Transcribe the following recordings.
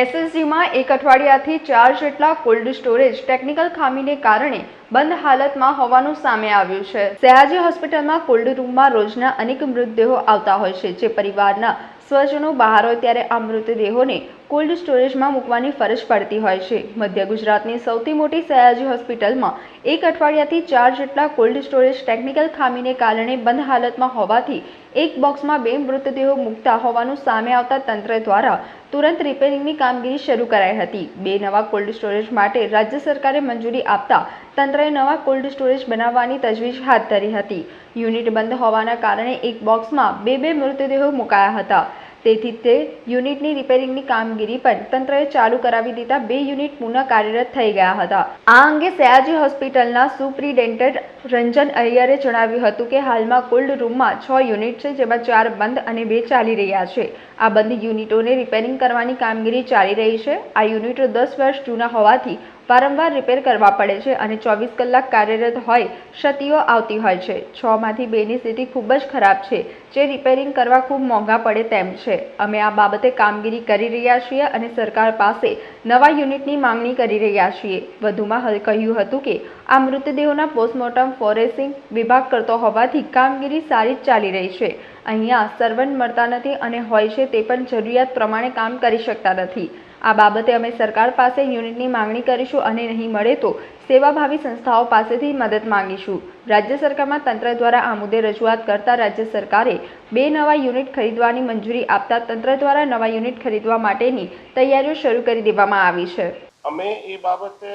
એસએસજીમાં એક અઠવાડિયાથી ચાર જેટલા કોલ્ડ સ્ટોરેજ ટેકનિકલ ખામીને કારણે બંધ હાલતમાં હોવાનું સામે આવ્યું છે. સયાજી હોસ્પિટલમાં કોલ્ડ રૂમમાં રોજના અનેક મૃતદેહો આવતા હોય છે. જે પરિવારના સ્વજનો બહાર હોય ત્યારે આ મૃતદેહોને કોલ્ડ સ્ટોરેજમાં મૂકવાની ફરજ પડતી હોય છે. મધ્ય ગુજરાતની સૌથી મોટી સયાજી હોસ્પિટલમાં એક અઠવાડિયાથી ચાર જેટલા કોલ્ડ સ્ટોરેજ ટેકનિકલ ખામીને કારણે બંધ હાલતમાં હોવાથી એક બોક્સમાં બે મૃતદેહો મૂકતા હોવાનું સામે આવતા તંત્ર દ્વારા તુરંત રિપેરિંગની કામગીરી શરૂ કરાઈ હતી. બે નવા કોલ્ડ સ્ટોરેજ માટે રાજ્ય સરકારે મંજૂરી આપતા તંત્રએ નવા કોલ્ડ સ્ટોરેજ બનાવવાની તજવીજ હાથ ધરી હતી. યુનિટ બંધ હોવાના કારણે એક બોક્સમાં બે બે મૃતદેહો મુકાયા હતા. તેથી તે યુનિટની રિપેરિંગની કામગીરી પણ તંત્રએ ચાલુ કરાવી દીધા બે યુનિટ પુનઃ કાર્યરત થઈ ગયા હતા. આ અંગે સયાજી હોસ્પિટલના સુપ્રિન્ટેન્ડન્ટ રંજન અય્યરે જણાવ્યું હતું કે હાલમાં કોલ્ડ રૂમમાં છ યુનિટ છે જેમાં ચાર બંધ અને બે ચાલી રહ્યા છે. આ બંધ યુનિટોને રિપેરિંગ કરવાની કામગીરી ચાલી રહી છે. આ યુનિટો દસ વર્ષ જૂના હોવાથી વારંવાર રિપેર કરવા પડે છે અને ચોવીસ કલાક કાર્યરત હોય ક્ષતિઓ આવતી હોય છે. છ માંથી બેની સ્થિતિ ખૂબ જ ખરાબ છે, જે રિપેરિંગ કરવા ખૂબ મોંઘા પડે તેમ છે. અમે આ બાબતે કામગીરી કરી રહ્યા છીએ અને સરકાર પાસે નવા યુનિટની માંગણી કરી રહ્યા છીએ. વધુમાં કહ્યું હતું કે આ મૃતદેહોના પોસ્ટમોર્ટમ ફોરેન્સિક વિભાગ કરતો હોવાથી કામગીરી સારી જ ચાલી રહી છે. અહીંયા સર્વન્ટ મળતા નથી અને હોય છે તે પણ જરૂરિયાત પ્રમાણે કામ કરી શકતા નથી. આ બાબતે અમે સરકાર પાસે યુનિટની માંગણી કરીશું અને નહીં મળે તો સેવાભાવી સંસ્થાઓ પાસેથી મદદ માંગીશું. રાજ્ય સરકારમાં તંત્ર દ્વારા આ મુદ્દે રજૂઆત કરતા રાજ્ય સરકારે બે નવા યુનિટ ખરીદવાની મંજૂરી આપતા તંત્ર દ્વારા નવા યુનિટ ખરીદવા માટેની તૈયારીઓ શરૂ કરી દેવામાં આવી છે. અમે એ બાબતે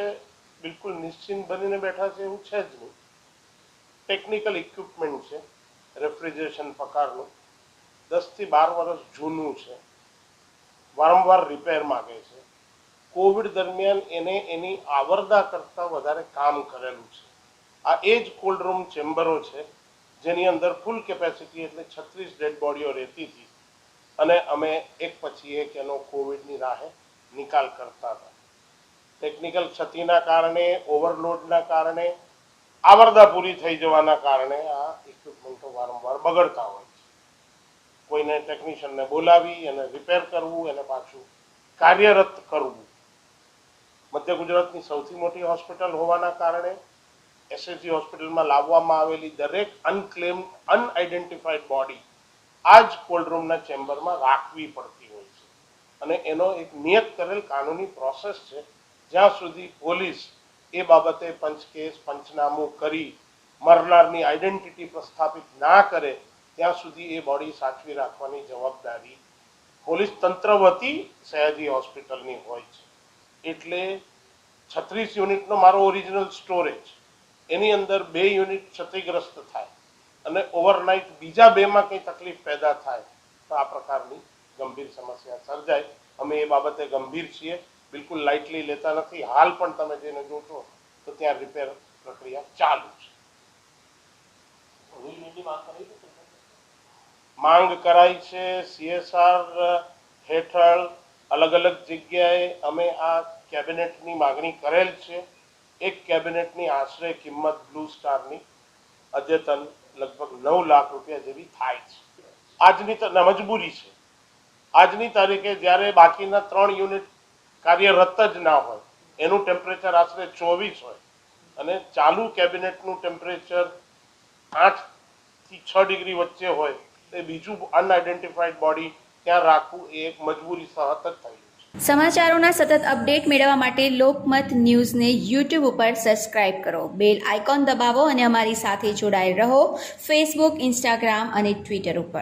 બિલકુલ નિશ્ચિંત બનીને બેઠા છે એવું છે જ નહીં. ટેકનિકલ ઇક્વિપમેન્ટ છે રેફ્રિજરેશન પ્રકારનું. દસથી બાર વર્ષ જૂનું છે. વારંવાર રિપેર માગે છે. કોવિડ દરમિયાન એને એની આવરદા કરતાં વધારે કામ કરેલું છે. આ એ જ કોલ્ડ રૂમ ચેમ્બરો છે, જેની અંદર ફૂલ કેપેસિટી એટલે છત્રીસ ડેડ બોડીઓ રહેતી હતી. અને અમે એક પછી એક એનો કોવિડની રાહે નિકાલ કરતા હતા. ટેકનિકલ ક્ષતિના કારણે ઓવરલોડના કારણે, આવરદા પૂરી થઈ જવાના કારણે આ ઇક્વિપમેન્ટો વારંવાર બગડતા હોય છે. કોઈને ટેકનિશિયનને બોલાવી, એને રિપેર કરવું, એને પાછું કાર્યરત કરવું. મધ્ય ગુજરાતની સૌથી મોટી હોસ્પિટલ હોવાના કારણે એસએસજી હોસ્પિટલમાં લાવવામાં આવેલી દરેક અનક્લેમ અનઆઇડેન્ટિફાઈડ બોડી આ જ કોલ્ડ રૂમના ચેમ્બરમાં રાખવી પડતી હોય છે. અને એનો એક નિયત કરેલ કાનૂની પ્રોસેસ છે જ્યાં સુધી પોલીસ એ બાબતે પંચકેસ, પંચનામું કરી મરનારની આઈડેન્ટિટી પ્રસ્થાપિત ના કરે, ત્યાં સુધી એ બોડી સાચવી રાખવાની જવાબદારી પોલીસ તંત્ર વતી સયાજી હોસ્પિટલની હોય છે. એટલે છત્રીસ યુનિટનો મારો ઓરિજિનલ સ્ટોરેજ એની અંદર બે યુનિટ ક્ષતિગ્રસ્ત થાય અને ઓવરનાઇટ બીજા બેમાં કંઈ તકલીફ પેદા થાય, તો આ પ્રકારની ગંભીર સમસ્યા સર્જાય. અમે એ બાબતે ગંભીર છીએ. બિલકુલ લાઇટલી લેતા નથી. હાલ પણ તમે જેને જોશો તો ત્યાં રિપેર પ્રક્રિયા ચાલુ છે. માંગ કરાઈ છે સીએસઆર હેઠળ. અલગ અલગ જગ્યાએ અમે આ કેબિનેટની માગણી કરેલ છે. એક કેબિનેટની આશરે કિંમત બ્લુ સ્ટારની અદ્યતન લગભગ નવ લાખ રૂપિયા જેવી થાય છે. આજની મજબૂરી છે. આજની તારીખે જ્યારે બાકીના ત્રણ યુનિટ કાર્યરત જ ના હોય. એનું ટેમ્પરેચર આશરે ચોવીસ હોય. અને ચાલુ કેબિનેટનું ટેમ્પરેચર આઠથી છ ડિગ્રી વચ્ચે હોય, તે બીજું અનઆઇડેન્ટિફાઈડ બોડી ત્યાં રાખવું એ એક મજબૂરી સહત જ થઈ સમાચારોના સતત અપડેટ મેળવવા માટે લોકમત ન્યૂઝને યુટ્યુબ ઉપર સબસ્ક્રાઇબ કરો. બેલ આઇકોન દબાવો અને અમારી સાથે જોડાયેલ રહો. ફેસબુક ઇન્સ્ટાગ્રામ અને ટ્વિટર ઉપર.